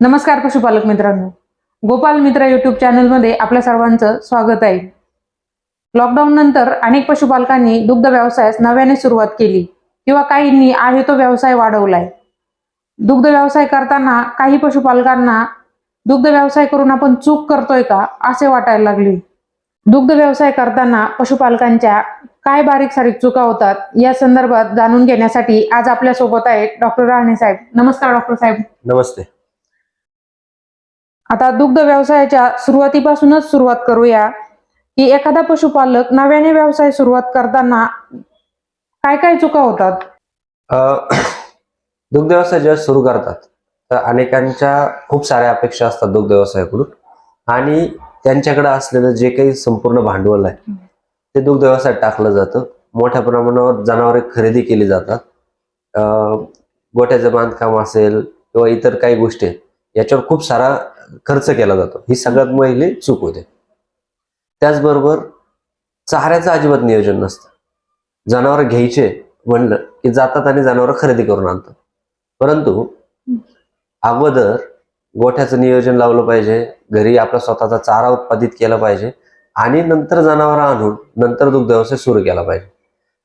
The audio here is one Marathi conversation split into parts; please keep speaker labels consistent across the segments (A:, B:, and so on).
A: नमस्कार पशुपालक मित्रांनो. गोपाल मित्र युट्यूब चॅनलमध्ये आपल्या सर्वांचं स्वागत आहे. लॉकडाऊन नंतर अनेक पशुपालकांनी दुग्ध व्यवसायास नव्याने सुरुवात केली किंवा काहींनी आहे तो व्यवसाय वाढवलाय. दुग्ध व्यवसाय करताना काही पशुपालकांना दुग्ध व्यवसाय करून आपण चूक करतोय का असे वाटायला लागले. दुग्ध व्यवसाय करताना पशुपालकांच्या काय बारीक सारीक चुका होतात या संदर्भात जाणून घेण्यासाठी आज आपल्यासोबत आहेत डॉक्टर राहणे साहेब. नमस्कार डॉक्टर साहेब.
B: नमस्ते.
A: आता दुग्ध व्यवसायाच्या सुरुवातीपासूनच सुरुवात करूया. की एखादा पशुपालक नव्याने व्यवसाय सुरुवात करताना काय काय चुका होतात?
B: दुग्ध व्यवसाय जेव्हा सुरू करतात तर अनेकांच्या खूप साऱ्या अपेक्षा असतात दुग्ध व्यवसायाकडून. आणि त्यांच्याकडे असलेलं जे काही संपूर्ण भांडवल आहे ते दुग्ध व्यवसायात टाकलं जातं. मोठ्या प्रमाणावर जनावरे खरेदी केली जातात. अ, गोठ्याचं बांधकाम असेल किंवा इतर काही गोष्टी आहेत याच्यावर खूप सारा खर्च केला जातो. ही सगळ्यात पहिली चूक होते. त्याचबरोबर चाऱ्याचं अजिबात नियोजन नसतं. जनावर घ्यायचे म्हणलं की जातात आणि जनावर खरेदी करून आणतात. परंतु अगोदर गोठ्याचं नियोजन लावलं पाहिजे घरी आपला स्वतःचा चारा उत्पादित केला पाहिजे आणि नंतर जनावर आणून नंतर दुग्ध व्यवसाय सुरू केला पाहिजे.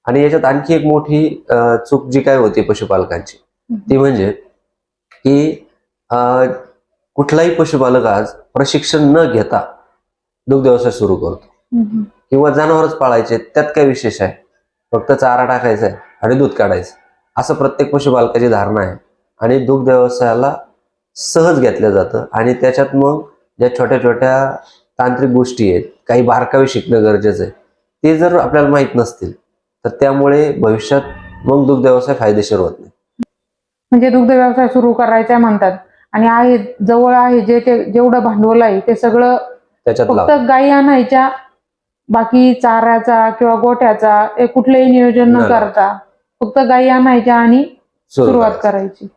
B: आणि याच्यात आणखी एक मोठी चूक जी काय होती पशुपालकांची ती म्हणजे की कुठलाही पशुपालक आज प्रशिक्षण न घेता दुग्ध व्यवसाय सुरू करतो. किंवा जनावरच पाळायचे त्यात काय विशेष आहे? फक्त चारा टाकायचा आहे आणि दूध काढायचं. असं प्रत्येक पशुपालकाची धारणा आहे. आणि दुग्ध व्यवसायाला सहज घेतलं जातं आणि त्याच्यात मग ज्या छोट्या छोट्या तांत्रिक गोष्टी आहेत काही बारकावे शिकणं गरजेचं आहे ते जर आपल्याला माहीत नसतील तर त्यामुळे भविष्यात मग दुग्ध व्यवसाय फायदेशीर होत नाही.
A: म्हणजे दुग्ध व्यवसाय सुरू करायचा म्हणतात. आणि आहे जवळ आहे जे ते जेवढं भांडवल आहे ते सगळं
B: त्याच्यात
A: फक्त
B: लाव.
A: गायी आणायच्या बाकी चाऱ्याचा किंवा गोठ्याचा हे कुठलेही नियोजन न
B: नाही.
A: करता फक्त गायी आणायच्या आणि
B: सुरू
A: सुरुवात
B: करायचं.
A: करायची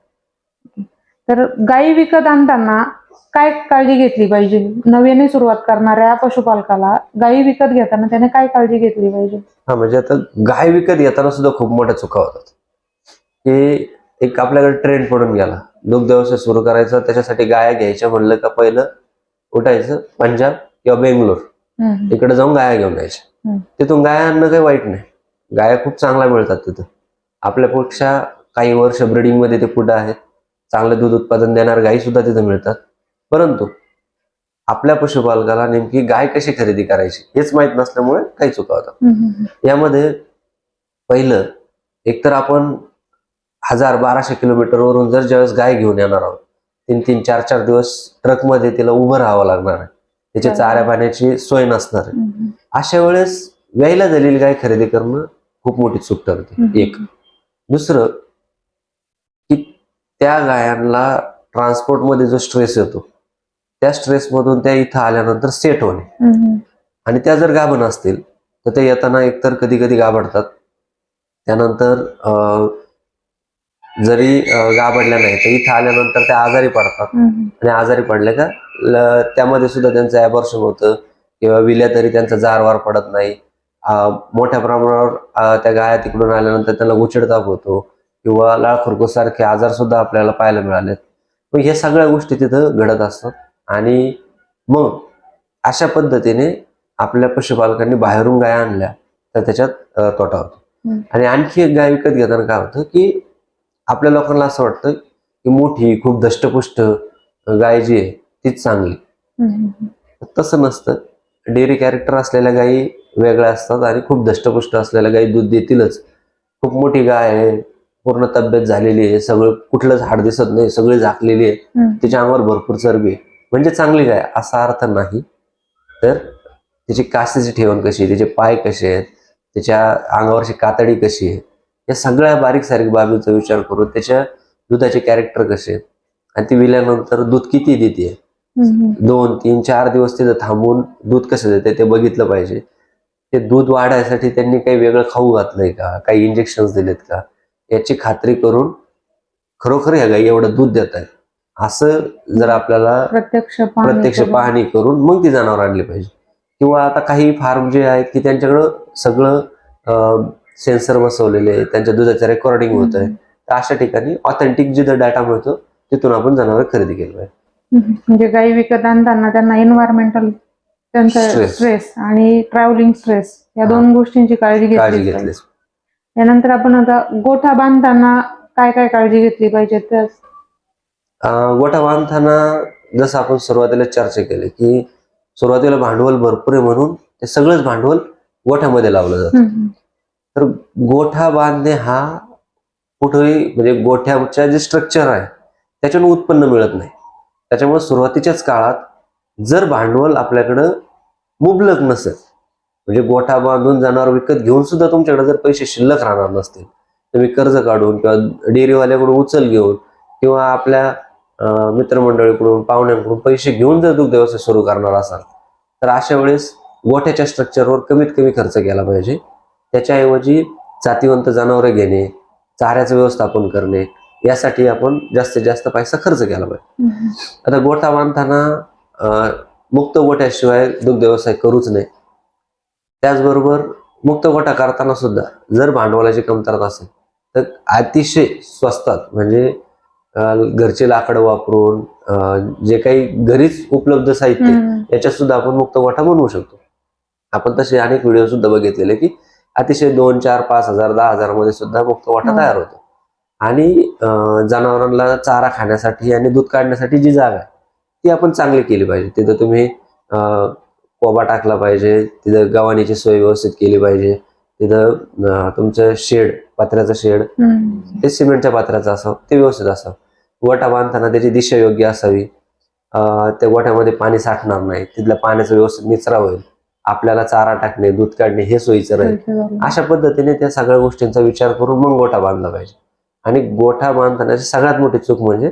A: तर गायी विकत आणताना काय काळजी घेतली पाहिजे? नव्याने सुरुवात करणाऱ्या पशुपालकाला गायी विकत घेताना त्याने काय काळजी घेतली पाहिजे?
B: हा म्हणजे आता गाय विकत घेताना सुद्धा खूप मोठ्या चुका होतात. की एक आपल्याकडे ट्रेंड पडून गेला. दुग्ध व्यवसाय सुरू करायचा त्याच्यासाठी गाया घ्यायच्या म्हणलं का पहिलं उठायचं पंजाब किंवा बेंगलोर. इकडे जाऊन गाया घेऊन यायच्या. तिथून गाया आणणं काही वाईट नाही. गाया खूप चांगल्या मिळतात तिथं. आपल्यापेक्षा काही वर्ष ब्रिडिंगमध्ये ते पुढे आहेत. चांगलं दूध उत्पादन देणार गायी सुद्धा तिथं मिळतात. परंतु आपल्या पशुपालकाला नेमकी गाय कशी खरेदी करायची हेच माहीत नसल्यामुळे काही चुका होतात. यामध्ये पहिलं एकतर आपण हजार बाराशे किलोमीटरवरून जर ज्यावेळेस गाय घेऊन येणार आहोत तीन तीन चार चार दिवस ट्रकमध्ये तिला उभं राहावं लागणार आहे. त्याची चाऱ्या पाण्याची सोय नसणार आहे. अशा वेळेस व्यायला झालेली गाय खरेदी करणं खूप मोठी चूक ठरते. एक. दुसरं की त्या गायांना ट्रान्सपोर्टमध्ये जो स्ट्रेस येतो त्या स्ट्रेसमधून त्या इथं आल्यानंतर सेट होणे. आणि त्या जर गाभण असतील तर ते येताना एकतर कधी कधी गाभडतात. त्यानंतर जरी अं, गाभडल्या नाही तर इथं आल्यानंतर त्या आजारी पडतात. आणि आजारी पडले का त्यामध्ये सुद्धा त्यांचं ॲबॉर्शन होतं किंवा विल्या तरी त्यांचा जारवार पडत नाही. मोठ्या प्रमाणावर त्या गाया तिकडून आल्यानंतर त्यांना उचिडताप होतो किंवा लाळखुरकूस सारखे आजार सुद्धा आपल्याला पाहायला मिळालेत. मग हे सगळ्या गोष्टी तिथं घडत असतात. आणि मग अशा पद्धतीने आपल्या पशुपालकांनी बाहेरून गाया आणल्या तर त्याच्यात तोटा होतो. आणि आणखी एक गाय विकत घेताना काय होतं की आपल्या लोकांना असं वाटतं की मोठी खूप दष्टपुष्ट गाय जी आहे तीच चांगली. तसं नसतं. डेअरी कॅरेक्टर असलेल्या गायी वेगळ्या असतात आणि खूप दष्टपुष्ट असलेल्या गायी दूध देतीलच. खूप मोठी गाय आहे पूर्ण तब्येत झालेली आहे सगळं कुठलंच हाड दिसत नाही सगळी झाकलेली आहे. तिच्या अंगावर भरपूर चरबी आहे. म्हणजे चांगली गाय असा अर्थ नाही. तर तिची कासेची ठेवण कशी आहे तिचे पाय कसे आहेत त्याच्या अंगावरची कातडी कशी आहे या सगळ्या बारीक सारीक बाबीचा विचार करून त्याच्या दुधाचे कॅरेक्टर कसे आणि ती विल्यानंतर दूध किती देते. दोन तीन चार दिवस तिथं थांबून दूध कसं देते ते बघितलं पाहिजे. ते दूध वाढायसाठी त्यांनी काही वेगळं खाऊ घातलंय का? काही इंजेक्शन्स दिलेत का? याची खात्री करून खरोखर ह्या गाई एवढं दूध देत आहेत. असं जर आपल्याला
A: प्रत्यक्ष
B: प्रत्यक्ष. पाहणी करून मग ती जनावर आणली पाहिजे. किंवा आता काही फार्म जे आहेत की त्यांच्याकडं सगळं सेन्सर बसवलेले आहे त्यांच्या दुधाचं रेकॉर्डिंग होत आहे. तर अशा ठिकाणी ऑथेंटिक जिथं डाटा मिळतो तिथून आपण जनावर खरेदी केलं पाहिजे.
A: म्हणजे गाई विकत आणताना त्यांना एन्व्हायरमेंटल त्यांचा. स्ट्रेस आणि ट्रॅव्हलिंग स्ट्रेस या दोन गोष्टींची काळजी घेतली यानंतर आपण आता गोठा बांधताना काय काय काळजी घेतली पाहिजे? तर
B: गोठा बांधताना जसं आपण सुरुवातीला चर्चा केली की सुरुवातीला भांडवल भरपूर आहे म्हणून ते सगळंच भांडवल गोठ्यामध्ये लावलं जातं. तर गोठा बांधणे हा कुठेही म्हणजे गोठ्याच्या जे स्ट्रक्चर आहे त्याच्यानं उत्पन्न मिळत नाही. त्याच्यामुळे सुरुवातीच्याच काळात जर भांडवल आपल्याकडं मुबलक नसेल म्हणजे गोठा बांधून जनावर विकत घेऊन सुद्धा तुमच्याकडे जर पैसे शिल्लक राहणार नसतील तुम्ही कर्ज काढून किंवा डेअरीवाल्याकडून उचल घेऊन किंवा आपल्या मित्रमंडळीकडून पाहुण्यांकडून पैसे घेऊन जर दुग्ध व्यवसाय सुरू करणार असाल तर अशा वेळेस गोठ्याच्या स्ट्रक्चरवर कमीत कमी खर्च केला पाहिजे. त्याच्याऐवजी जातीवंत जनावरे घेणे चाऱ्याचं व्यवस्थापन करणे यासाठी आपण जास्तीत जास्त पैसा खर्च केला पाहिजे. आता गोठा बांधताना मुक्त गोठ्याशिवाय दुग्ध व्यवसाय करूच नये त्याचबरोबर मुक्त गोठा करताना सुद्धा जर भांडवलाची कमतरता असेल तर अतिशय स्वस्तात म्हणजे घरचे लाकडं वापरून अं, जे काही घरीच उपलब्ध साहित्य याच्यात सुद्धा आपण मुक्त गोठा बनवू शकतो. आपण तसे अनेक व्हिडिओ सुद्धा बघितलेले की अतिशय दोन चार पाच हजार दहा हजारमध्ये सुद्धा मुक्त
A: हो.
B: तयार होतो. आणि जनावरांना चारा खाण्यासाठी आणि दूध काढण्यासाठी जी जागा आहे ती आपण चांगली केली पाहिजे. तिथं तुम्ही कोबा टाकला पाहिजे तिथं गव्हाणीची सोय व्यवस्थित केली पाहिजे तिथं तुमचं शेड पत्र्याचं शेड ते सिमेंटच्या पात्राचं असावं ते व्यवस्थित असावं. गोठा बांधताना त्याची दिशा योग्य असावी त्या गोठ्यामध्ये पाणी साठणार नाही तिथल्या पाण्याचा व्यवस्थित निचरा होईल. आपल्याला चारा टाकणे दूध काढणे हे सोयीचं राहील. अशा पद्धतीने त्या सगळ्या गोष्टींचा विचार करून मग गोठा बांधला पाहिजे. आणि गोठा बांधतानाची सगळ्यात मोठी चूक म्हणजे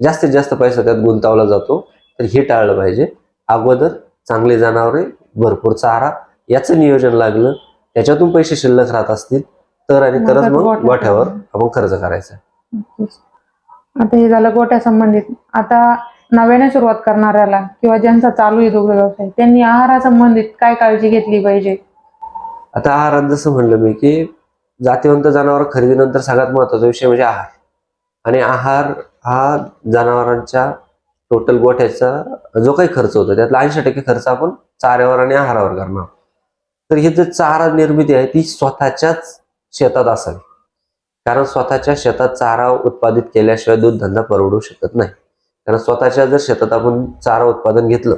B: जास्तीत जास्त पैसा त्यात गुंतवला जातो तर हे टाळलं पाहिजे. अगोदर चांगली जनावरे भरपूर चारा याचं नियोजन लागलं त्याच्यातून पैसे शिल्लक राहत असतील तर आणि तरच
A: मग
B: गोठ्यावर आपण खर्च करायचा.
A: आता हे झालं गोट्या संबंधित. आता नव्याने सुरुवात करणाऱ्याला किंवा ज्यांचा चालू आहे दुग्ध व्यवसाय त्यांनी आहारासंबंधित काय काळजी घेतली पाहिजे?
B: आता आहारात जसं म्हणलं मी की जातीवंत जनावर खरेदीनंतर सगळ्यात महत्त्वाचा विषय म्हणजे आहार. आणि आहार हा जनावरांच्या टोटल गोठ्याचा जो काही खर्च होतो त्यातला ऐंशी टक्के खर्च आपण चाऱ्यावर आणि आहारावर करणार. तर ही जी चारा निर्मिती आहे ती स्वतःच्याच शेतात असावी. कारण स्वतःच्या शेतात चारा उत्पादित केल्याशिवाय दूध धंदा परवडू शकत नाही. कारण स्वतःच्या जर शेतात आपण चारा उत्पादन घेतलं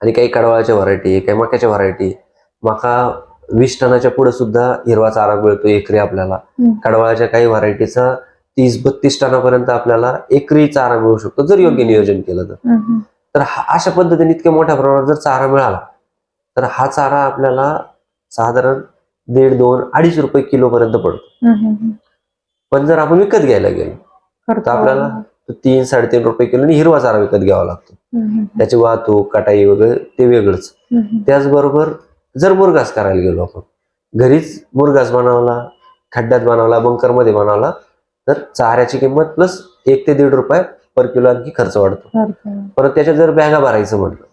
B: आणि काही कडवाळ्याच्या व्हरायटी काही मक्याच्या व्हरायटी मका वीस टनाच्या पुढे सुद्धा हिरवा चारा मिळतो एकरी आपल्याला.
A: हम्म.
B: कडवाळ्याच्या काही व्हरायटीचा तीस बत्तीस टनापर्यंत आपल्याला एकरी चारा मिळू शकतो जर योग्य नियोजन केलं तर. तर अशा पद्धतीने इतक्या मोठ्या प्रमाणात जर चारा मिळाला तर हा चारा आपल्याला साधारण दीड दोन अडीच रुपये किलो पर्यंत पडतो पण जर आपण विकत घ्यायला गेलो तर आपल्याला तर तीन साडेतीन रुपये किलो हिरवा चारा विकत घ्यावा लागतो. त्याची वाहतूक कटाई वगैरे ते वेगळंच. त्याचबरोबर जर मुरगास करायला गेलो आपण घरीच मुरगास बनवला खड्ड्यात बनवला बंकरमध्ये बनवला तर चाऱ्याची किंमत प्लस एक ते दीड रुपये पर किलो आणखी खर्च वाढतो. परत त्याच्यात जर बॅगा भरायचं म्हटलं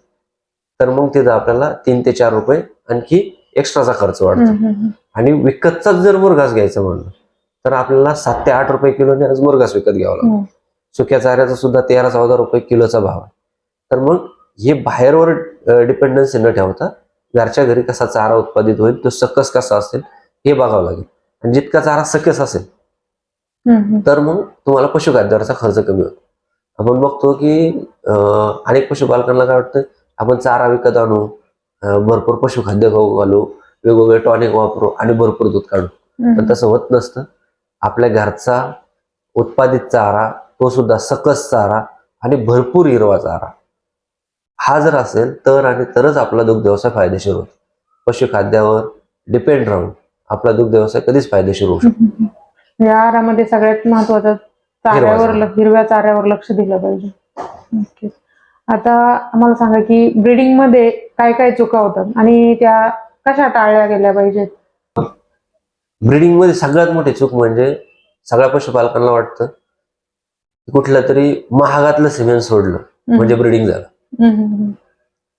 B: तर मग तिथं आपल्याला तीन ते चार रुपये आणखी एक्स्ट्राचा खर्च वाढतो. आणि विकतचाच जर मुरघास घ्यायचं म्हणलं तर आपल्याला सात ते आठ रुपये किलोने आज मुरघास विकत घ्यावा लागतो. सुक्या चाऱ्याचा सुद्धा तेरा चौदा रुपये किलोचा भाव आहे. तर मग हे बाहेरवर डिपेंडन्सी न ठेवता घरच्या घरी कसा चारा उत्पादित होईल तो सकस कसा असेल हे बघावं लागेल. आणि जितका चारा सकस असेल तर मग तुम्हाला पशुखाद्यावरचा खर्च कमी होतो. आपण बघतो की अनेक पशुपालकांना काय वाटतं आपण चारा विकत आणू भरपूर पशुखाद्य खाऊ घालू वेगवेगळे टॉनिक वापरू आणि भरपूर दूध काढू. पण तसं होत नसतं. आपल्या घरचा उत्पादित चारा तो सुद्धा सकस चारा आणि भरपूर हिरवा चारा. हा जर असेल तर आणि तरच आपला दुग्ध व्यवसाय फायदेशीर होतो. पशुखाद्यावर डिपेंड राहून आपला दुग्ध व्यवसाय कधीच फायदेशीर होऊ शकतो.
A: या आहारामध्ये सगळ्यात महत्वाचं चाऱ्यावर हिरव्या चाऱ्यावर लक्ष दिलं पाहिजे. आता आम्हाला सांगा की ब्रीडिंगमध्ये काय काय चुका होतात आणि त्या कशा टाळल्या गेल्या पाहिजेत?
B: ब्रिडिंगमध्ये सगळ्यात मोठी चूक म्हणजे सगळ्या पशुपालकांना वाटतं की कुठलं तरी महागातलं सिमेंट सोडलं म्हणजे ब्रिडिंग झालं.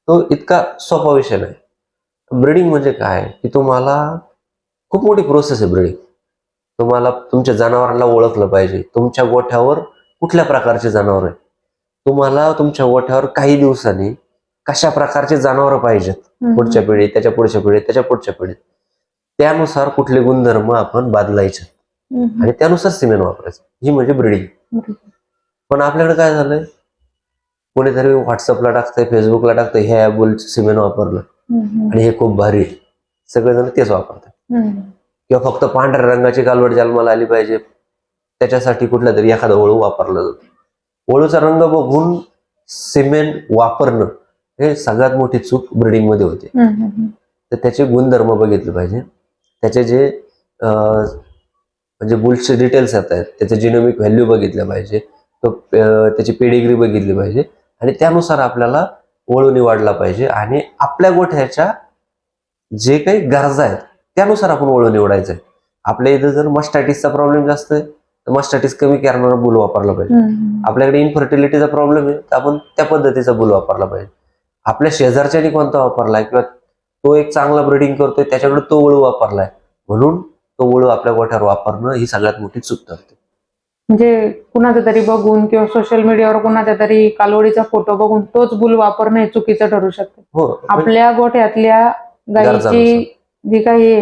B: तो इतका सोपा विषय नाही. ब्रिडिंग म्हणजे काय? की तुम्हाला खूप मोठी प्रोसेस आहे ब्रिडिंग तुम्हाला तुमच्या जनावरांना ओळखलं पाहिजे. तुमच्या गोठ्यावर कुठल्या प्रकारचे जनावर आहे तुम्हाला तुमच्या गोठ्यावर काही दिवसांनी कशा प्रकारचे जनावर पाहिजेत? पुढच्या पिढीत त्याच्या पुढच्या पिढीत त्याच्या पुढच्या पिढीत. त्यानुसार कुठले गुणधर्म आपण बदलायचे. आणि त्यानुसार सिमेंट वापरायचं. ही म्हणजे ब्रिडिंग पण आपल्याकडे काय झालंय? कोणीतरी व्हॉट्सअपला टाकतंय फेसबुकला टाकतंय हे ॲप सिमेंट वापरलं. आणि हे खूप भारी सगळेजण तेच वापरतात. किंवा फक्त पांढऱ्या रंगाची कालवड जन्माला आली पाहिजे. त्याच्यासाठी कुठला तरी एखादा वळू वापरला जातो. वळूचा रंग बघून सिमेंट वापरणं हे सगळ्यात मोठी चूक ब्रिडिंगमध्ये होते. तर त्याचे गुणधर्म बघितले पाहिजे. त्याचे जे म्हणजे बुल्सचे डिटेल्स येत आहेत त्याचे जिनोमिक व्हॅल्यू बघितलं पाहिजे. तो त्याची पेडिग्री बघितली पाहिजे. आणि त्यानुसार आपल्याला वळू निवडला पाहिजे. आणि आपल्या गोठ्याच्या जे काही गरजा आहेत त्यानुसार आपण वळू निवडायचं आहे. आपल्या इथं जर मस्टॅटिसचा प्रॉब्लेम जास्त आहे तर मस्टॅटिस कमी करणारा बुल वापरला पाहिजे. आपल्याकडे इनफर्टिलिटीचा प्रॉब्लेम आहे तर आपण त्या पद्धतीचा बुल वापरला पाहिजे. आपल्या शेजारच्यानी कोणता वापरलाय किंवा तो एक चांगला ब्रिडिंग करतोय त्याच्याकडे तो वळू वापरलाय. म्हणून तो वळू आपल्या गोठ्यावर वापरणं ही सगळ्यात मोठी चूक ठरते. म्हणजे
A: कुणाचा तरी बघून किंवा सोशल मीडियावर कुणाचा तरी कालवडीचा फोटो बघून तोच बुल वापरणं हे चुकीचं ठरू शकतं.
B: हो म्हणजे
A: आपल्या गोठ्यातल्या गायीची. जी काही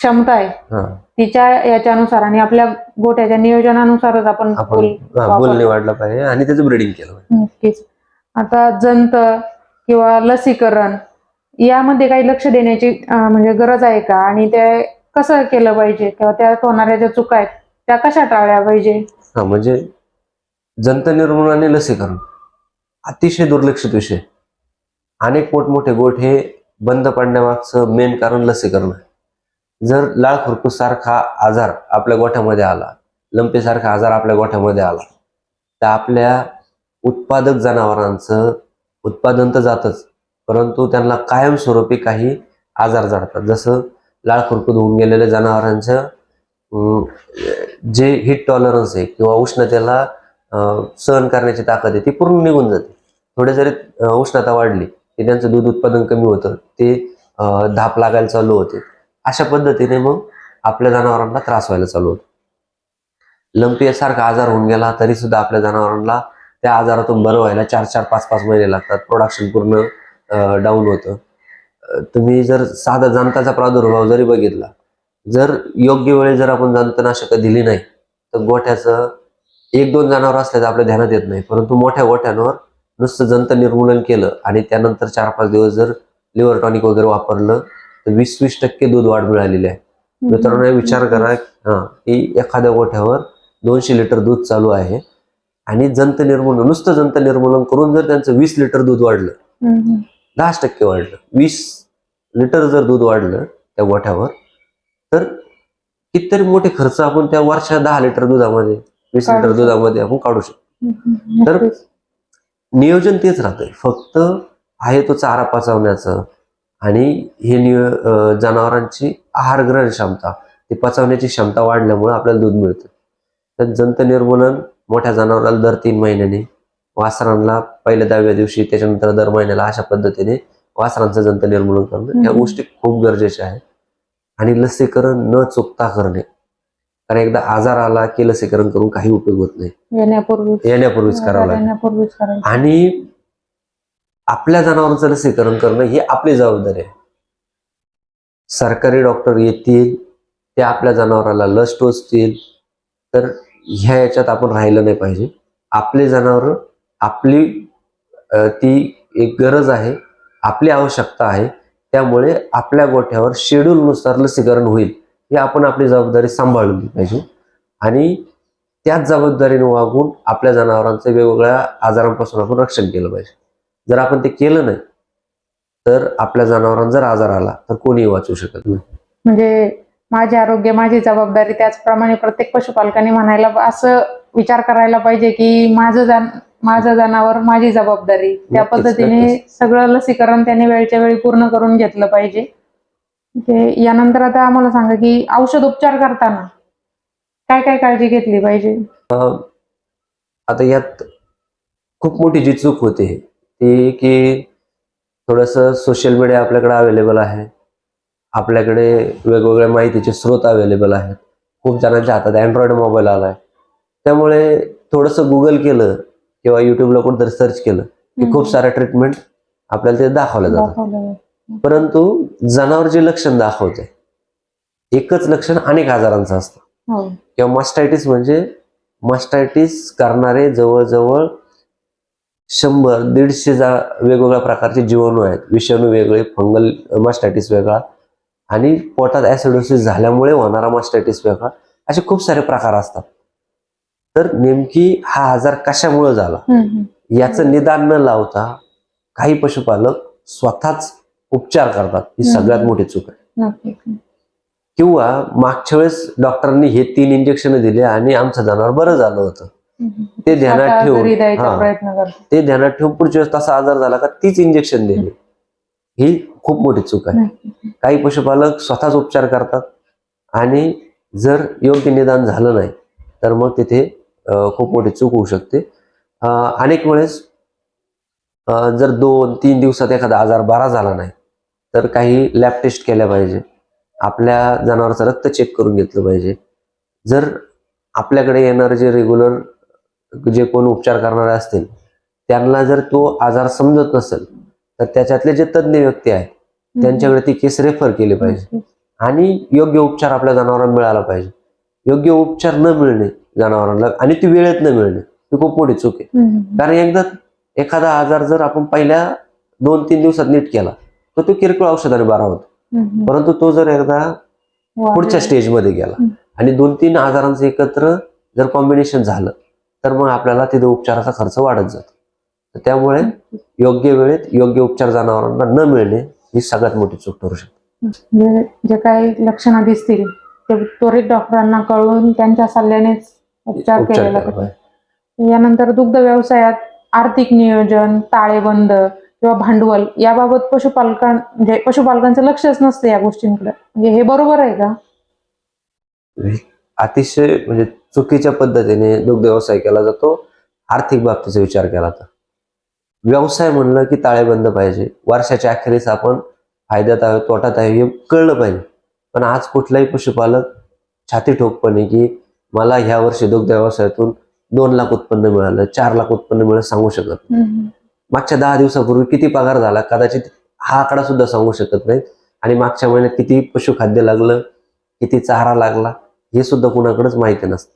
A: क्षमता आहे तिच्या याच्यानुसार आणि आपल्या गोठ्याच्या नियोजनानुसारच आपण बुल.
B: निवडला पाहिजे आणि त्याचं ब्रिडिंग केलं
A: नक्कीच. आता जंत किंवा लसीकरण यामध्ये काही लक्ष देण्याची म्हणजे गरज आहे का? आणि ते कसं केलं पाहिजे? किंवा त्यात होणाऱ्या ज्या चुका आहेत त्या कशा टाळल्या पाहिजे?
B: हा म्हणजे जनता निर्मूलन आणि लसीकरण. अतिशय दुर्लक्षित विषय. अनेक मोठमोठे गोठ हे बंद पडण्यामागचं मेन कारण लसीकरण आहे. जर लाळ खुरकूस सारखा आजार आपल्या गोठ्यामध्ये आला लंपेसारखा आजार आपल्या गोठ्यामध्ये आला तर आपल्या उत्पादक जनावरांचं उत्पादन तर जातच परंतु त्यांना कायमस्वरूपी काही आजार जडतात जसं लाळ खुरकूत होऊन गेलेल्या जनावरांचं जे हिट टॉलरन्स आहे किंवा उष्णतेला सहन करण्याची ताकद आहे ती पूर्ण निघून जाते. थोडे जरी उष्णता वाढली की त्यांचं दूध उत्पादन कमी होतं ते धाप लागायला चालू होते. अशा पद्धतीने मग आपल्या जनावरांना त्रास व्हायला चालू होतो. लंपियासारखा सारखा आजार होऊन गेला तरी सुद्धा आपल्या जनावरांना त्या आजारातून बरं व्हायला चार चार पाच पाच महिने लागतात. प्रोडक्शन पूर्ण डाऊन होतं. तुम्ही जर साधा जनताचा प्रादुर्भाव जरी बघितला जर योग्य वेळी जर आपण जंतनाशकं दिली नाही तर गोठ्याचं एक दोन जनावर असले तर आपल्या ध्यानात येत नाही परंतु मोठ्या गोठ्यांवर नुसतं जंत निर्मूलन केलं आणि त्यानंतर चार पाच दिवस जर लिव्हर टॉनिक वगैरे वापरलं तर वीस वीस टक्के दूध वाढ मिळालेली आहे मित्रांनो विचार करा हा की एखाद्या गोठ्यावर दोनशे लिटर दूध चालू आहे आणि जंत निर्मूलन नुसतं जंत निर्मूलन करून जर त्यांचं वीस लिटर दूध वाढलं. दहाच टक्के वाढलं वीस लिटर जर दूध वाढलं त्या गोठ्यावर तर कितीतरी मोठे खर्च आपण त्या वर्षा दहा लिटर दुधामध्ये वीस लिटर. दुधामध्ये आपण काढू शकतो. तर-. नियोजन तेच राहतंय फक्त आहे तो चारा पचवण्याचं आणि हे नियो जनावरांची आहार ग्रहण क्षमता ती पचवण्याची क्षमता वाढल्यामुळे आपल्याला दूध मिळतं तर जंत निर्मूलन मोठ्या जनावराला दर तीन महिन्याने वासरांना पहिल्या दहाव्या दिवशी त्याच्यानंतर दर महिन्याला अशा पद्धतीने वासरांचं जंत निर्मूलन करणं या. गोष्टी खूप गरजेच्या आहेत आणि लसीकरण न चुकता करणे. कारण एकदा आजार आला की लसीकरण करून काही उपयोग होत नाही.
A: येण्यापूर्वी
B: येण्यापूर्वीच करावं लागेल आणि आपल्या जनावरांचं लसीकरण करणं ही आपली जबाबदारी आहे. सरकारी डॉक्टर येतील ते आपल्या जनावराला लस टोचतील तर ह्या याच्यात आपण राहिलं नाही पाहिजे. आपली जनावर आपली ती एक गरज आहे आपली आवश्यकता आहे. त्यामुळे आपल्या गोठ्यावर शेड्यूलनुसार लसीकरण होईल ही आपण आपली जबाबदारी सांभाळली पाहिजे आणि त्याच जबाबदारीने वागून आपल्या जनावरांचं वेगवेगळ्या आजारांपासून आपण रक्षण केलं पाहिजे. जर आपण ते केलं नाही तर आपल्या जनावरांना जर आजार आला तर कोणीही वाचू शकत नाही.
A: म्हणजे माझे आरोग्य माझी जबाबदारी त्याचप्रमाणे प्रत्येक पशुपालकाने म्हणायला असं विचार करायला पाहिजे की माझं जान माझं जनावर माझी जबाबदारी. त्या पद्धतीने. सगळं लसीकरण त्याने वेळच्या वेळी पूर्ण करून घेतलं पाहिजे. यानंतर आता आम्हाला सांगा की औषध उपचार करताना काय काय काळजी घेतली पाहिजे?
B: आता यात खूप मोठी जी चूक होते ती की थोडंसं सोशल मीडिया आपल्याकडे अवेलेबल आहे. आपल्याकडे वेगवेगळ्या माहितीचे स्रोत अवेलेबल आहेत. खूप जणांच्या हातात अँड्रॉइड मोबाईल आलाय. त्यामुळे थोडंसं गुगल केलं किंवा युट्यूबला कुठेतरी सर्च केलं की खूप साऱ्या ट्रीटमेंट आपल्याला ते दाखवल्या जातात. परंतु जनावर जे लक्षण दाखवते एकच लक्षण अनेक आजारांचं असतं.
A: हो.
B: किंवा मास्टायटिस म्हणजे मास्टायटिस करणारे जवळजवळ शंभर दीडशे जा वेगवेगळ्या प्रकारचे जीवाणू आहेत. विषाणू वेगळे फंगल मास्टायटिस वेगळा आणि पोटात ऍसिडोसिस झाल्यामुळे होणारा मास्टायटिस वेगळा असे खूप सारे प्रकार असतात तर नेमकी हा आजार कशामुळे झाला. याचं निदान न लावता काही पशुपालक स्वतःच उपचार करतात ही. सगळ्यात मोठी चूक आहे. किंवा मागच्या वेळेस डॉक्टरांनी हे तीन इंजेक्शन दिले आणि आमचं जनावर बरं झालं होतं. ते ध्यानात ठेवून हा. ते ध्यानात ठेवून पुढच्या वेळेस तसा आजार झाला का तीच इंजेक्शन देणे ही खूप मोठी चूक आहे. काही पशुपालक स्वतःच उपचार करतात आणि जर योग्य निदान झालं नाही तर मग तिथे खूप मोठी चूक होऊ शकते. अनेक वेळेस जर दोन तीन दिवसात एखादा आजार बरा झाला नाही तर काही लॅब टेस्ट केल्या पाहिजे. आपल्या जनावरांचं रक्त चेक करून घेतलं पाहिजे. जर आपल्याकडे येणारे जे रेग्युलर जे कोण उपचार करणारे असतील त्यांना जर तो आजार समजत नसेल तर त्याच्यातले जे तज्ज्ञ व्यक्ती आहेत त्यांच्याकडे ती केस रेफर केली पाहिजे. आणि योग्य उपचार आपल्या जनावरांना मिळाला पाहिजे योग्य उपचार न मिळणे जनावरांना आणि ती वेळेत न मिळणे ही खूप मोठी चूक आहे. कारण एकदा एखादा आजार जर आपण पहिल्या दोन तीन दिवसात नीट केला तर तो किरकोळ औषधाने बरा होतो. परंतु तो जर एकदा. पुढच्या स्टेजमध्ये गेला. आणि दोन तीन आजारांचं एकत्र जर कॉम्बिनेशन झालं तर मग आपल्याला तिथे उपचाराचा खर्च वाढत जातो तर त्यामुळे योग्य वेळेत योग्य उपचार जनावरांना न मिळणे ही सगळ्यात मोठी चूक ठरू शकते.
A: जे जे काही लक्षणं दिसतील ते त्वरित डॉक्टरांना कळवून त्यांच्या सल्ल्यानेच उपचार केलेला पाहिजे. यानंतर दुग्ध व्यवसायात आर्थिक नियोजन ताळेबंद किंवा भांडवल याबाबत पशुपालकां म्हणजे पशुपालकांचं लक्षच नसतं या गोष्टींकडे. म्हणजे हे बरोबर आहे का?
B: अतिशय म्हणजे चुकीच्या पद्धतीने दुग्ध व्यवसाय केला जातो आर्थिक बाबतीचा विचार केला तर व्यवसाय म्हणलं की ताळेबंद पाहिजे. वर्षाच्या अखेरीस आपण फायद्यात आहे तोट्यात आहे हे कळलं पाहिजे. पण आज कुठलाही पशुपालक छाती ठोकपणे की मला ह्या वर्षी दुग्ध व्यवसायातून दोन लाख उत्पन्न मिळालं चार लाख उत्पन्न मिळालं सांगू शकत नाही. मागच्या दहा दिवसापूर्वी किती पगार झाला कदाचित हा आकडा सुद्धा सांगू शकत नाहीत आणि मागच्या महिन्यात किती पशुखाद्य लागलं किती चारा लागला हे सुद्धा कुणाकडेच माहिती नसतं.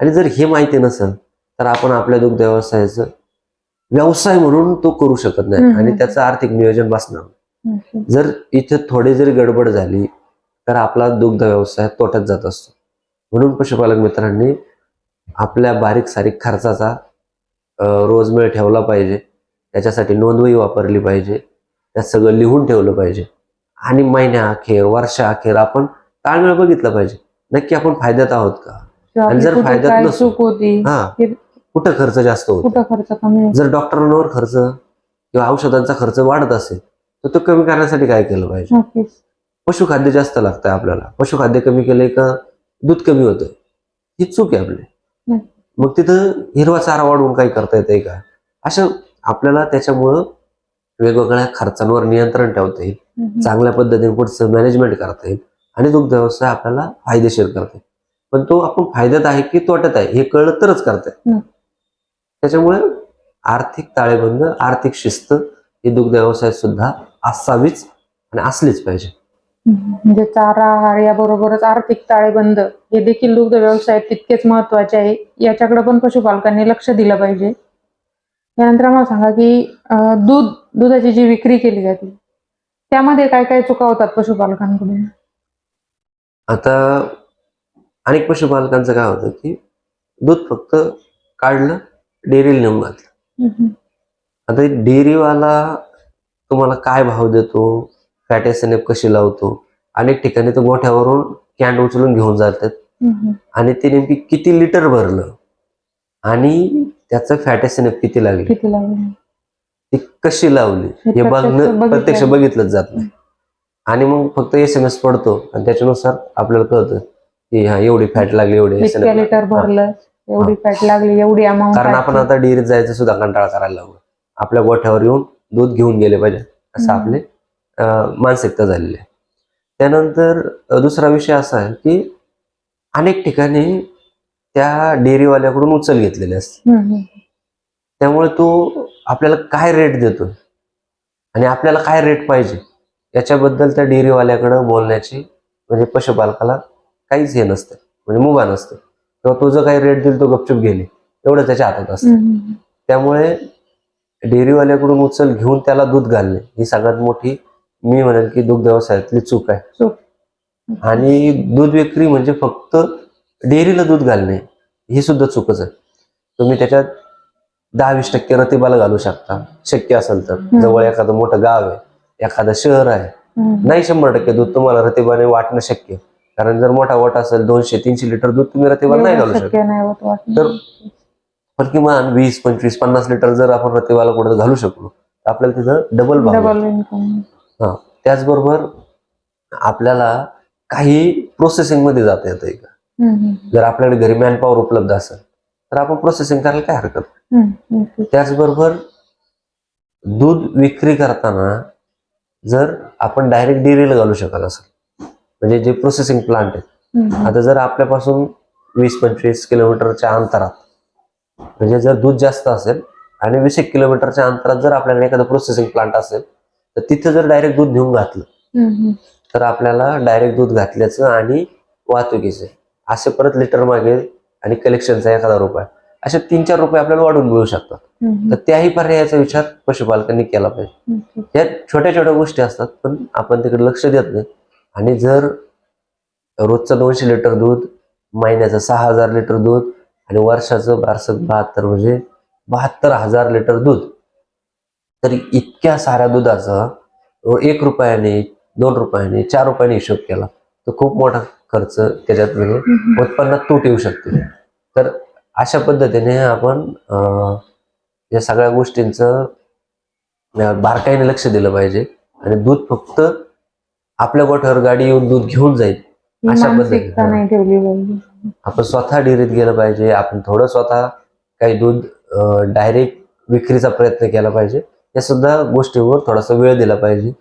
B: आणि जर हे माहिती नसेल तर आपण आपल्या दुग्ध व्यवसायाचं व्यवसाय म्हणून तो करू शकत नाही. आणि त्याचं आर्थिक नियोजन बसणार. जर इथे थोडी जरी गडबड झाली तर आपला दुग्ध व्यवसाय तोट्यात जात असतो. म्हणून पशुपालक मित्रांनी आपल्या बारीक सारीक खर्चाचा रोजमेळ ठेवला पाहिजे. त्याच्यासाठी नोंदवही वापरली पाहिजे. त्यात सगळं लिहून ठेवलं पाहिजे. आणि महिन्या अखेर वर्षा अखेर आपण ताळमेळ बघितलं पाहिजे. नक्की आपण फायद्यात आहोत का? आणि जर फायद्यात नसू- हे- कुठं खर्च जास्त होतो?
A: कुठं खर्च कमी होतो?
B: जर डॉक्टरांवर खर्च किंवा औषधांचा खर्च वाढत असेल तर तो कमी करण्यासाठी काय केलं पाहिजे?
A: नक्कीच.
B: पशुखाद्य जास्त लागतंय आपल्याला. पशुखाद्य कमी केलंय का दूध कमी होतं ही चूक आहे आपली. मग तिथं हिरवा चारा वाढवून काही करता येतंय का? असं आपल्याला त्याच्यामुळं वेगवेगळ्या खर्चांवर नियंत्रण ठेवता येईल
A: हम्म.
B: चांगल्या पद्धतीने पुढचं मॅनेजमेंट करता येईल आणि दुग्ध व्यवसाय आपल्याला फायदेशीर करता येईल. पण तो आपण फायद्यात आहे की तोट्यात आहे हे कळलं तरच करता येईल. त्याच्यामुळे आर्थिक ताळेबंद आर्थिक शिस्त ही दुग्ध व्यवसायात सुद्धा असावीच आणि असलीच पाहिजे.
A: म्हणजे चारा आहार याबरोबरच आर्थिक ताळेबंद हे देखील दुग्ध व्यवसायात तितकेच महत्त्वाचे आहे. याच्याकडे पण पशुपालकांनी लक्ष दिलं पाहिजे. यानंतर आम्हाला सांगा की दूध दुधाची जी विक्री केली जाते त्यामध्ये काय काय चुका होतात पशुपालकांकडून?
B: आता अनेक पशुपालकांचं काय होतं की दूध फक्त काढलं डेअरीला नेऊन घातलं. आता डेअरीवाला तुम्हाला काय भाव देतो फॅट एस कशी लावतो अनेक ठिकाणी तो मोठ्यावरून कॅन्ड उचलून घेऊन जातात. आणि ते नेमकी किती लिटर भरलं? आणि त्याचं फॅट एस किती लागली? ती कशी लावली? हे बघणं प्रत्यक्ष. बघितलंच जात नाही. आणि मग फक्त एस एम एस पडतो. आणि त्याच्यानुसार आपल्याला कळतं की हा एवढी फॅट लागली एवढी एस
A: इतक्या लिटर भरलं. एवढी फॅट लागली एवढी अमाऊंट
B: कारण आपण आता डेअरीत जायचं सुद्धा कंटाळा करायला लागलो. आपल्या गोठ्यावर येऊन दूध घेऊन गेले पाहिजे. असं. आपले मानसिकता झालेली आहे. त्यानंतर दुसरा विषय असा आहे की अनेक ठिकाणी त्या डेअरीवाल्याकडून उचल घेतलेले असते. त्यामुळे तो आपल्याला काय रेट देतोय? आणि आपल्याला काय रेट पाहिजे? याच्याबद्दल त्या डेअरीवाल्याकडे बोलण्याची म्हणजे पशुपालकाला काहीच हे नसतं. म्हणजे मुभा नसतं. किंवा तो जो काही रेट देईल तो गपचूप गेले एवढं त्याच्या हातात असतं. त्यामुळे डेअरीवाल्याकडून उचल घेऊन त्याला दूध घालणे ही सगळ्यात मोठी मी म्हणेल की दुग्ध व्यवसायातली चूक आहे. आणि दूध विक्री म्हणजे फक्त डेअरीला दूध घालणे ही सुद्धा चूकच आहे तुम्ही त्याच्यात दहा वीस टक्के रतिबाला घालू शकता शक्य असेल तर जवळ एखादं मोठं गाव आहे एखादं शहर आहे. नाही शंभर टक्के दूध तुम्हाला रतिबाने वाटणं शक्य आहे. कारण जर मोठा वट असेल दोनशे तीनशे लिटर दूध तुम्ही रतिबाला नाही घालू शकत. तर पण किमान वीस पंचवीस पन्नास लिटर जर आपण रतिबाला कुठं घालू शकलो तर आपल्याला तिथं डबल हा त्याचबरोबर आपल्याला काही प्रोसेसिंगमध्ये जाता येतं का जर आपल्याकडे घरी मॅनपॉवर उपलब्ध असेल तर आपण प्रोसेसिंग करायला काय हरकत. त्याचबरोबर दूध विक्री करताना जर आपण डायरेक्ट डेअरीला घालू शकत असेल म्हणजे जे प्रोसेसिंग प्लांट आहेत. आता जर आपल्यापासून वीस पंचवीस किलोमीटरच्या अंतरात म्हणजे जर दूध जास्त असेल आणि वीस एक किलोमीटरच्या अंतरात जर आपल्याकडे एखादं प्रोसेसिंग प्लांट असेल तर तिथे जर डायरेक्ट दूध घेऊन घातलं तर आपल्याला डायरेक्ट दूध घातल्याचं आणि वाहतुकीचे असे परत लिटर मागे आणि कलेक्शनचा एखादा रुपये. असे तीन चार रुपये आपल्याला वाढून मिळू शकतात. तर त्याही पर्यायाचा विचार पशुपालकांनी केला पाहिजे. या छोट्या छोट्या गोष्टी असतात पण आपण तिकडे लक्ष देत नाही. आणि जर रोजचं दोनशे लिटर दूध महिन्याचं सहा हजार लिटर दूध आणि वर्षाचं बारसं बहात्तर म्हणजे बहात्तर हजार लिटर दूध तर इतक्या साऱ्या दुधाचा एक रुपयाने दोन रुपयाने चार रुपयाने हिशोब केला तर खूप मोठा खर्च त्याच्यात म्हणजे उत्पन्नात तूट येऊ शकते. तर अशा पद्धतीने आपण या सगळ्या गोष्टींचं बारकाईने लक्ष दिलं पाहिजे. आणि दूध फक्त आपल्या गोठ्यावर गाडी येऊन दूध घेऊन जाईल. अशा पद्धतीने.
A: नाही ठेवली पाहिजे.
B: आपण स्वतः डेअरीत गेलं पाहिजे. आपण थोडं स्वतः काही दूध डायरेक्ट विक्रीचा प्रयत्न केला पाहिजे. या सुद्धा गोष्टीवर थोडासा वेळ दिला पाहिजे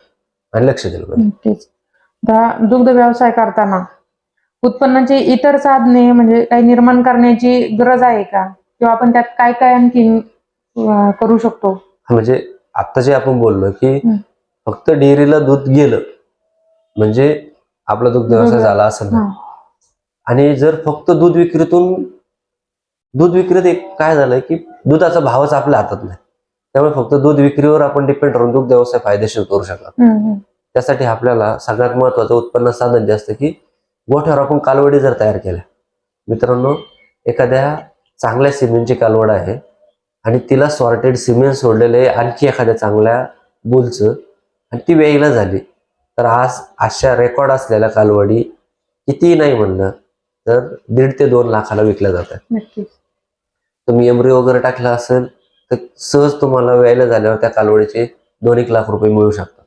B: आणि लक्ष दिलं पाहिजे.
A: दुग्ध व्यवसाय करताना उत्पन्नाची इतर साधने म्हणजे काही निर्माण करण्याची गरज आहे का? किंवा आपण त्यात काय काय आणखीन अं, करू शकतो?
B: म्हणजे आता जे आपण बोललो की. फक्त डेअरीला दूध गेलं म्हणजे आपला दुग्ध व्यवसाय झाला असं
A: हा.
B: आणि जर फक्त दूध विक्रीतून दूध विक्रीत एक काय झालंय की दुधाचा भावच आपल्या हातात नाही. त्यामुळे फक्त दूध विक्रीवर आपण डिपेंड राहून दुग्ध व्यवसाय फायदेशीर करू शकत
A: हम्म, हम्म.
B: त्यासाठी आपल्याला सगळ्यात महत्वाचं उत्पन्न साधन जे असतं की गोठ्यावर आपण कालवडी जर तयार केल्या. मित्रांनो एखाद्या चांगल्या सिमेंटची कालवड आहे आणि तिला सॉर्टेड सिमेंट सोडलेलं आणखी एखाद्या चांगल्या बुलचं आणि ती वेळीला झाली. तर आज अशा रेकॉर्ड असलेल्या कालवडी कितीही नाही म्हणलं तर दीड ते दोन लाखाला विकल्या जातात. तुम्ही एमरी वगैरे टाकला असेल तर सहज तुम्हाला वेळेला झाल्यावर त्या कालवडीचे दोन एक लाख रुपये मिळू शकतात.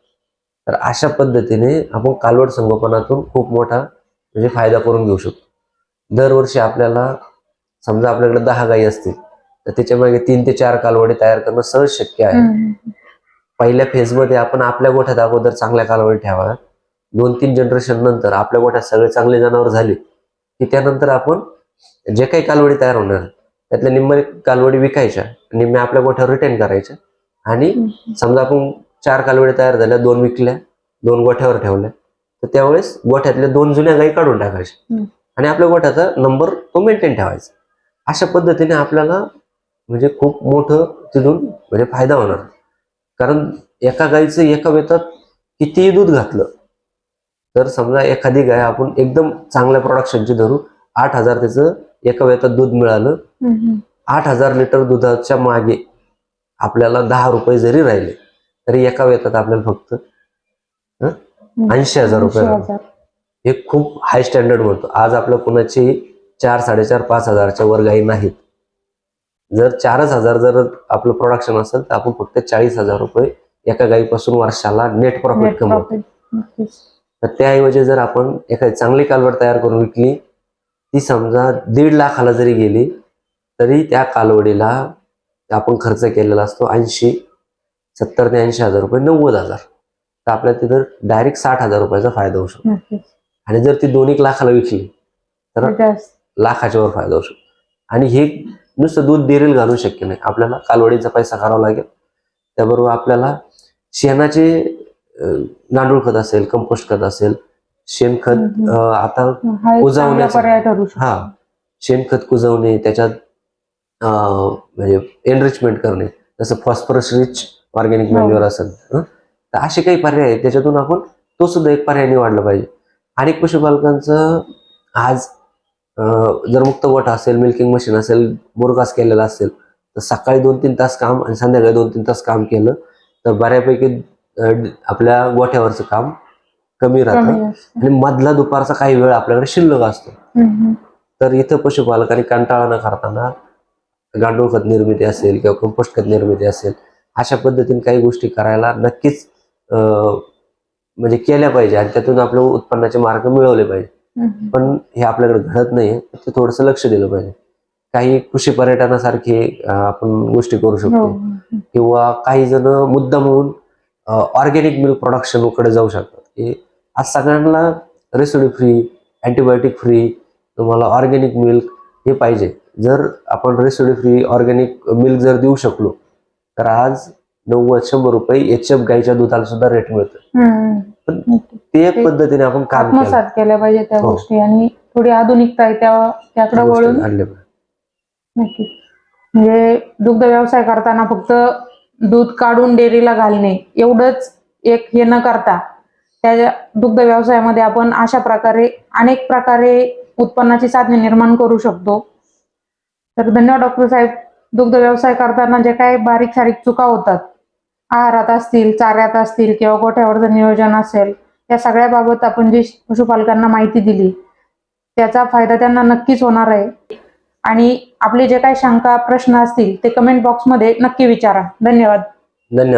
B: तर अशा पद्धतीने आपण कालवड संगोपनातून खूप मोठा म्हणजे फायदा करून घेऊ शकतो. दरवर्षी आपल्याला समजा आपल्याकडे दहा गायी असतील तर त्याच्यामागे तीन ते चार कालवडी तयार करणं सहज शक्य आहे. पहिल्या फेजमध्ये आपण आपल्या गोठ्यात अगोदर चांगल्या कालवडी ठेवा दोन तीन जनरेशन नंतर आपल्या गोठ्यात सगळे चांगले जनावर झाले की त्यानंतर आपण जे काही कालवडी तयार होणार त्यातल्या निम्मे कालवडी विकायच्या निम्म्या आपल्या गोठ्यावर रिटेन करायच्या आणि समजा आपण चार कालवडी तयार झाल्या दोन विकल्या दोन गोठ्यावर ठेवल्या तर त्यावेळेस गोठ्यातल्या दोन जुन्या गायी काढून टाकायच्या. आणि आपल्या गोठ्याचा नंबर तो मेंटेन ठेवायचा. अशा पद्धतीने आपल्याला म्हणजे खूप मोठं तिथून म्हणजे फायदा होणार. कारण एका गाईचं एका वेतात कितीही दूध घातलं तर समजा एखादी गाय आपण एकदम चांगल्या प्रोडक्शनची धरू आठ हजार त्याचं एका वेतात दूध मिळालं. आठ हजार लिटर दुधाच्या मागे आपल्याला दहा रुपये जरी राहिले तरी एका वेतात आपल्याला फक्त ऐंशी हजार रुपये. हे खूप हाय स्टँडर्ड म्हणतो. आज आपल्या कुणाची चार साडेचार पाच हजारच्या वर गाई नाहीत. जर चारच हजार जर आपलं प्रोडक्शन असेल तर आपण फक्त चाळीस हजार रुपये एका गाईपासून वर्षाला नेट प्रॉफिट कमवतो. तर त्याऐवजी जर आपण एखादी चांगली कालवड तयार करून विकली ती समजा दीड लाखाला जरी गेली तरी त्या कालवडीला आपण खर्च केलेला असतो ऐंशी सत्तर ते ऐंशी हजार रुपये नव्वद हजार तर आपल्याला तिथं डायरेक्ट साठ हजार रुपयाचा फायदा होऊ शकतो. आणि जर ती दोन एक लाखाला विकली तर. लाखाच्या वर फायदा होऊ शकतो आणि हे नुसतं दूध डेअरीला घालू शक्य नाही. आपल्याला कालवडीचा पैसा करावा लागेल. त्याबरोबर आपल्याला शेणाचे गांडूळ खत असेल कंपोस्ट खत असेल शेणखत आता
A: शकतो.
B: हा शेणखत कुजवणे त्याच्यात म्हणजे एनरिचमेंट करणे जसं फॉस्फरस रिच ऑर्गॅनिक. मॅन्युअर असेल? तर असे काही पर्याय आहेत. त्याच्यातून आपण तो सुद्धा एक पर्याय निवडला पाहिजे. अनेक पशुपालकांचं आज जर मुक्त गोठा असेल मिल्किंग मशीन असेल बोरगास केलेला असेल तर सकाळी दोन तीन तास काम आणि संध्याकाळी दोन तीन तास काम केलं तर बऱ्यापैकी आपल्या गोठ्यावरचं काम कमी राहतं. आणि मधला दुपारचा काही वेळ आपल्याकडे शिल्लक असतो. तर इथं पशुपालकांनी कंटाळा न करताना गांडूळ खत निर्मिती असेल किंवा कंपोस्ट खत निर्मिती असेल अशा पद्धतीने काही गोष्टी करायला नक्कीच म्हणजे केल्या पाहिजे आणि त्यातून आपल्या उत्पन्नाचे मार्ग मिळवले पाहिजे. पण हे आपल्याकडे घडत नाहीये. ते थोडंसं लक्ष दिलं पाहिजे. काही कृषी पर्यटनासारखे आपण गोष्टी करू
A: हो.
B: शकतो किंवा काही जण मुद्दा म्हणून ऑर्गॅनिक मिल्क प्रोडक्शनकडे जाऊ शकतात. की आज सगळ्यांना रेसिडी फ्री अँटीबायोटिक फ्री तुम्हाला ऑर्गॅनिक मिल्क हे पाहिजे. जर आपण रेसिडी फ्री ऑर्गॅनिक मिल्क जर देऊ शकलो तर आज नव्वद शंभर रुपये एच एफ गाईच्या दुधाला सुद्धा रेट मिळतो
A: हम्म.
B: ते एक पद्धतीने आपण काम केलं
A: आत्मसात केल्या पाहिजे त्या
B: हो.
A: गोष्टी आणि थोडी आधुनिकता आहे त्या त्याकडे वळून
B: गोष्टी आणल्या पाहिजे.
A: नक्की म्हणजे दुग्ध व्यवसाय करताना फक्त दूध काढून डेअरीला घालणे एवढंच एक हे न करता त्या दुग्ध व्यवसायामध्ये आपण अशा प्रकारे अनेक प्रकारे उत्पन्नाची साधने निर्माण करू शकतो तर धन्यवाद डॉक्टर साहेब दुग्ध व्यवसाय करताना जे काही बारीक सारीक चुका होतात आहारात असतील चाऱ्यात असतील किंवा गोठ्यावरचं नियोजन असेल या सगळ्या बाबत आपण जी पशुपालकांना माहिती दिली त्याचा फायदा त्यांना नक्कीच होणार आहे. आणि आपले जे काही शंका प्रश्न असतील ते कमेंट बॉक्समध्ये नक्की विचारा. धन्यवाद.
B: धन्यवाद.